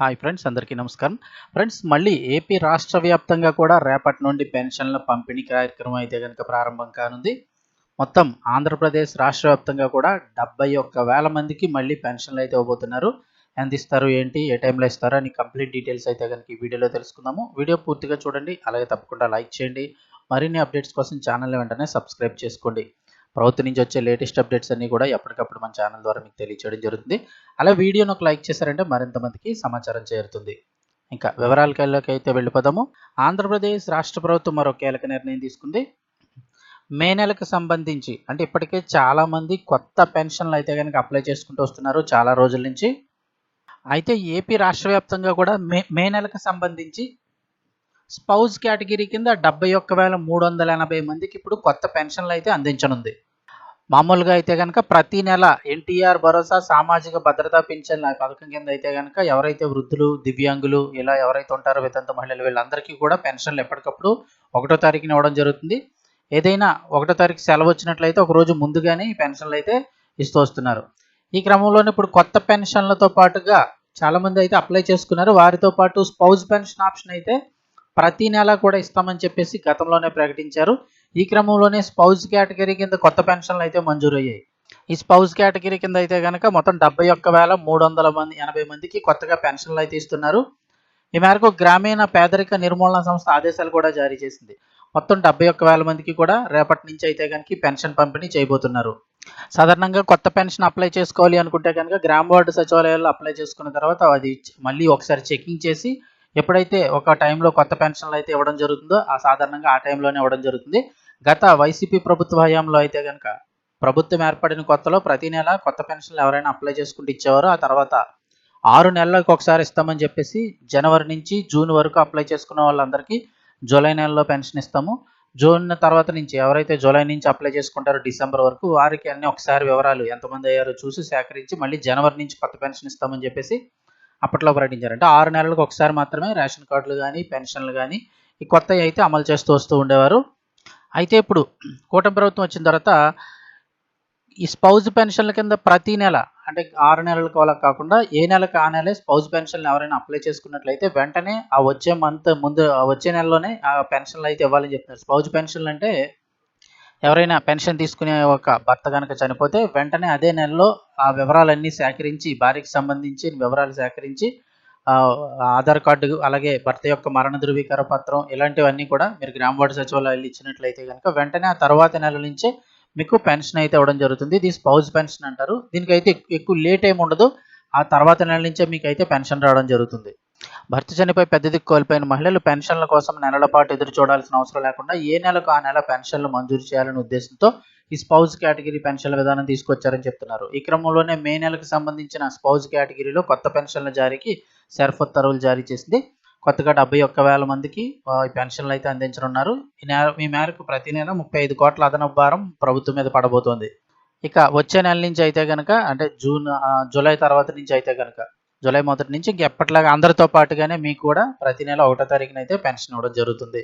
Hi friends అందరికీ నమస్కారం. Friends మళ్ళీ ఏపీ రాష్ట్ర వ్యాప్తంగా కూడా రేపటి నుండి పెన్షన్ల పంపిణీ కార్యక్రమం అయితే కనుక ప్రారంభం కానుంది. మొత్తం ఆంధ్రప్రదేశ్ రాష్ట్ర వ్యాప్తంగా కూడా డెబ్బై ఒక్క వేల మందికి మళ్ళీ పెన్షన్లు అయితే ఇవ్వబోతున్నారు. ఎంత ఇస్తారు ఏంటి ఏ టైంలో ఇస్తారు అని కంప్లీట్ డీటెయిల్స్ అయితే కనుక ఈ వీడియోలో తెలుసుకుందాము. వీడియో పూర్తిగా చూడండి అలాగే తప్పకుండా లైక్ చేయండి. మరిన్ని అప్డేట్స్ కోసం ఛానల్ వెంటనే సబ్స్క్రైబ్ చేసుకోండి. ప్రభుత్వం నుంచి వచ్చే లేటెస్ట్ అప్డేట్స్ అన్ని కూడా ఎప్పటికప్పుడు మన ఛానల్ ద్వారా మీకు తెలియచేయడం జరుగుతుంది. అలా వీడియోను ఒక లైక్ చేశారంటే మరింత మందికి సమాచారం చేరుతుంది. ఇంకా వివరాలకి అయితే వెళ్ళిపోదాము. ఆంధ్రప్రదేశ్ రాష్ట్ర ప్రభుత్వం మరో కీలక నిర్ణయం తీసుకుంది. మే నెలకు సంబంధించి అంటే ఇప్పటికే చాలామంది కొత్త పెన్షన్లు అయితే కనుక అప్లై చేసుకుంటూ వస్తున్నారు చాలా రోజుల నుంచి. అయితే ఏపీ రాష్ట్ర వ్యాప్తంగా కూడా మే మే నెలకు సంబంధించి స్పౌజ్ కేటగిరీ కింద డెబ్బై ఒక్క వేల మూడు వందల ఎనభై మందికి ఇప్పుడు కొత్త పెన్షన్లు అయితే అందించనుంది. మామూలుగా అయితే కనుక ప్రతి నెల ఎన్టీఆర్ భరోసా సామాజిక భద్రతా పింఛన్ల పథకం కింద అయితే కనుక ఎవరైతే వృద్ధులు దివ్యాంగులు ఇలా ఎవరైతే ఉంటారో వితంత మహిళలు వీళ్ళందరికీ కూడా పెన్షన్లు ఎప్పటికప్పుడు ఒకటో తారీఖున ఇవ్వడం జరుగుతుంది. ఏదైనా ఒకటో తారీఖు సెలవు వచ్చినట్లయితే ఒక రోజు ముందుగానే ఈ పెన్షన్లు అయితే ఇస్తూ వస్తున్నారు. ఈ క్రమంలోనే ఇప్పుడు కొత్త పెన్షన్లతో పాటుగా చాలామంది అయితే అప్లై చేసుకున్నారు. వారితో పాటు స్పౌజ్ పెన్షన్ ఆప్షన్ అయితే ప్రతి నెల కూడా ఇస్తామని చెప్పేసి గతంలోనే ప్రకటించారు. ఈ క్రమంలోనే స్పౌజ్ కేటగిరీ కింద కొత్త పెన్షన్లు అయితే మంజూరయ్యాయి. ఈ స్పౌజ్ కేటగిరీ కింద అయితే కనుక మొత్తం డెబ్బై ఒక్క వేల మూడు వందల మంది ఎనభై మందికి కొత్తగా పెన్షన్లు అయితే ఇస్తున్నారు. ఈ మేరకు గ్రామీణ పేదరిక నిర్మూలన సంస్థ ఆదేశాలు కూడా జారీ చేసింది. మొత్తం డెబ్బై ఒక్క వేల మందికి కూడా రేపటి నుంచి అయితే కనుక పెన్షన్ పంపిణీ చేయబోతున్నారు. సాధారణంగా కొత్త పెన్షన్ అప్లై చేసుకోవాలి అనుకుంటే కనుక గ్రామ వార్డు సచివాలయాల్లో అప్లై చేసుకున్న తర్వాత అది మళ్ళీ ఒకసారి చెకింగ్ చేసి ఎప్పుడైతే ఒక టైంలో కొత్త పెన్షన్లు అయితే ఇవ్వడం జరుగుతుందో ఆ సాధారణంగా ఆ టైంలోనే ఇవ్వడం జరుగుతుంది. గత వైసీపీ ప్రభుత్వ హయాంలో అయితే కనుక ప్రభుత్వం ఏర్పడిన కొత్తలో ప్రతి నెల కొత్త పెన్షన్లు ఎవరైనా అప్లై చేసుకుంటూ ఇచ్చేవారు. ఆ తర్వాత ఆరు నెలలకు ఒకసారి ఇస్తామని చెప్పేసి జనవరి నుంచి జూన్ వరకు అప్లై చేసుకున్న వాళ్ళందరికీ జూలై నెలలో పెన్షన్ ఇస్తాము. జూన్ తర్వాత నుంచి ఎవరైతే జూలై నుంచి అప్లై చేసుకుంటారో డిసెంబర్ వరకు వారికి అన్ని ఒకసారి వివరాలు ఎంతమంది అయ్యారో చూసి సేకరించి మళ్ళీ జనవరి నుంచి కొత్త పెన్షన్ ఇస్తామని చెప్పేసి అప్పట్లో ప్రకటించారు. అంటే ఆరు నెలలకు ఒకసారి మాత్రమే రేషన్ కార్డులు కానీ పెన్షన్లు కానీ ఈ కొత్తవి అయితే అమలు చేస్తూ వస్తూ ఉండేవారు. అయితే ఇప్పుడు కూటమి ప్రభుత్వం వచ్చిన తర్వాత ఈ స్పౌజ్ పెన్షన్ల కింద ప్రతి నెల అంటే ఆరు నెలలకు అలా కాకుండా ఏ నెలకు ఆ నెలే స్పౌజ్ పెన్షన్లు ఎవరైనా అప్లై చేసుకున్నట్లయితే వెంటనే ఆ వచ్చే మంత్ ముందు వచ్చే నెలలోనే ఆ పెన్షన్లు అయితే ఇవ్వాలని చెప్తున్నారు. స్పౌజ్ పెన్షన్లు అంటే ఎవరైనా పెన్షన్ తీసుకునే ఒక భర్త కనుక చనిపోతే వెంటనే అదే నెలలో ఆ వివరాలన్నీ సేకరించి భార్యకి సంబంధించి వివరాలు సేకరించి ఆధార్ కార్డు అలాగే భర్త యొక్క మరణ ధృవీకరణ పత్రం ఇలాంటివన్నీ కూడా మీరు గ్రామ వార్డు సచివాలయాలు ఇచ్చినట్లయితే కనుక వెంటనే ఆ తర్వాత నెల నుంచే మీకు పెన్షన్ అయితే ఇవ్వడం జరుగుతుంది. ఇది స్పౌజ్ పెన్షన్ అంటారు. దీనికైతే ఎక్కువ లేట్ ఏమి ఉండదు. ఆ తర్వాత నెల నుంచే మీకు అయితే పెన్షన్ రావడం జరుగుతుంది. భర్త చనిపోయి పెద్ద దిక్కు కోల్పోయిన మహిళలు పెన్షన్ల కోసం నెలల పాటు ఎదురు చూడాల్సిన అవసరం లేకుండా ఏ నెలకు ఆ నెల పెన్షన్లు మంజూరు చేయాలనే ఉద్దేశంతో ఈ స్పౌజ్ కేటగిరీ పెన్షన్ల విధానం తీసుకొచ్చారని చెప్తున్నారు. ఈ క్రమంలోనే మే నెలకు సంబంధించిన స్పౌజ్ కేటగిరీలో కొత్త పెన్షన్ల జారీకి షర్ఫ్ ఉత్తర్వులు జారీ చేసింది. కొత్తగా డెబ్బై ఒక్క వేల మందికి పెన్షన్లు అయితే అందించనున్నారు. ఈ నెల ఈ మేరకు ప్రతి నెల ముప్పై ఐదు కోట్ల అదనపు భారం ప్రభుత్వం మీద పడబోతోంది. ఇక వచ్చే నెల నుంచి అయితే కనుక అంటే జూన్ జూలై తర్వాత నుంచి అయితే కనుక జూలై మొదటి నుంచి ఇంకెప్పటిలాగా అందరితో పాటుగానే మీకు కూడా ప్రతి నెల ఒకటో తారీఖున అయితే పెన్షన్ ఇవ్వడం జరుగుతుంది.